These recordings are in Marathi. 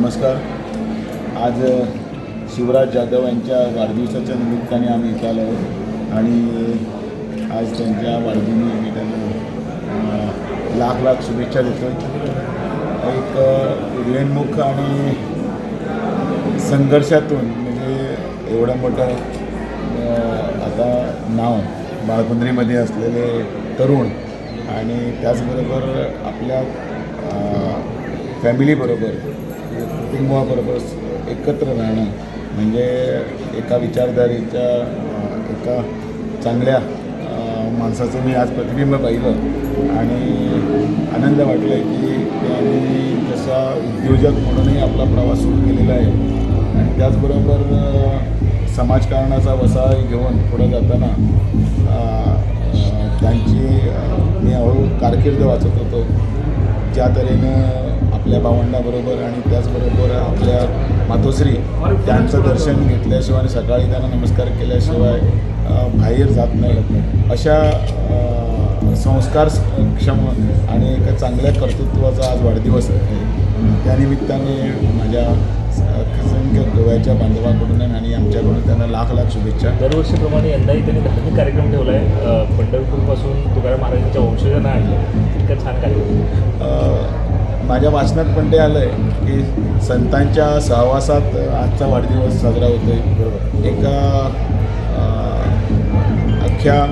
नमस्कार. आज शिवराज जाधव यांच्या वाढदिवसाच्या निमित्ताने आम्ही इथं आलो आहोत. आणि आज त्यांच्या वाढदिनी आम्ही त्यांना लाख लाख शुभेच्छा देतो एक रेणमुख आणि संघर्षातून म्हणजे एवढं मोठं आता नाव बाळकुंद्रीमध्ये असलेले तरुण आणि त्याचबरोबर आपल्या फॅमिलीबरोबर कुटुंबाबरोबर एकत्र राहणं म्हणजे एका विचारधारेच्या एका चांगल्या माणसाचं मी आज प्रतिबिंब पाहिलं आणि आनंद वाटला आहे की त्यांनी जसा उद्योजक म्हणूनही आपला प्रवास सुरू केलेला आहे आणि त्याचबरोबर समाजकारणाचा वसा घेऊन पुढं जाताना त्यांची मी हळू कारकीर्द वाचत होतो. ज्या तऱ्हेनं आपल्या भावंडाबरोबर आणि त्याचबरोबर आपल्या मातोश्री त्यांचं दर्शन घेतल्याशिवाय आणि सकाळी त्यांना नमस्कार केल्याशिवाय बाहेर जात नाही. अशा संस्कार क्षम आणि एका चांगल्या कर्तृत्वाचा आज वाढदिवस आहे. त्यानिमित्ताने माझ्या असंख्य गोव्याच्या बांधवाकडून आणि आमच्याकडून त्यांना लाख लाख शुभेच्छा. दरवर्षीप्रमाणे यंदाही त्यांनी धार्मिक कार्यक्रम ठेवला आहे पंढरपूरपासून तुकाराम महाराजांच्या वंशजांना आणलं. इतका छान कार्यक्रम. माझ्या वाचनात पण ते आलं आहे की संतांच्या सहवासात आजचा वाढदिवस साजरा होतो आहे एका अख्ख्या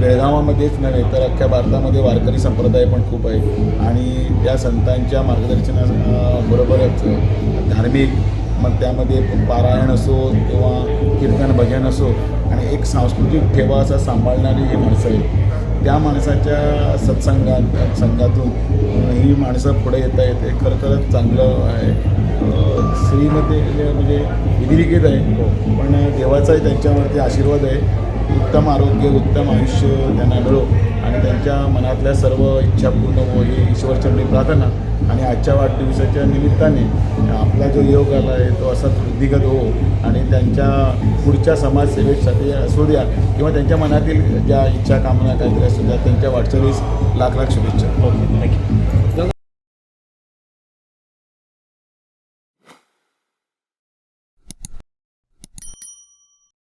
बेळगावामध्येच नव्हे तर अख्ख्या भारतामध्ये वारकरी संप्रदाय पण खूप आहे. आणि त्या संतांच्या मार्गदर्शना बरोबरच धार्मिक मग त्यामध्ये पारायण असो किंवा कीर्तन भजन असो आणि एक सांस्कृतिक ठेवा असा सांभाळणारी ही माणसं आहेत. त्या माणसाच्या सत्संगात संघातून ही माणसं पुढे येत आहेत. हे खरं खरंच चांगलं आहे. श्रीमध्ये म्हणजे विधिलिखित आहे. पण देवाचाही त्यांच्यावरती आशीर्वाद आहे. उत्तम आरोग्य उत्तम आयुष्य त्यांना मिळो. आणि त्यांच्या मनातल्या सर्व इच्छा पूर्ण हो ही ईश्वरचरणी प्रार्थना. आणि आजच्या वाढदिवसाच्या निमित्ताने आपला जो योग आला आहे तो असाच वृद्धिगत हो. आणि त्यांच्या पुढच्या समाजसेवेसाठी असू द्या किंवा त्यांच्या मनातील ज्या इच्छा कामना काहीतरी असू द्या त्यांच्या वाटचालीस लाख लाख शुभेच्छा. Okay thank you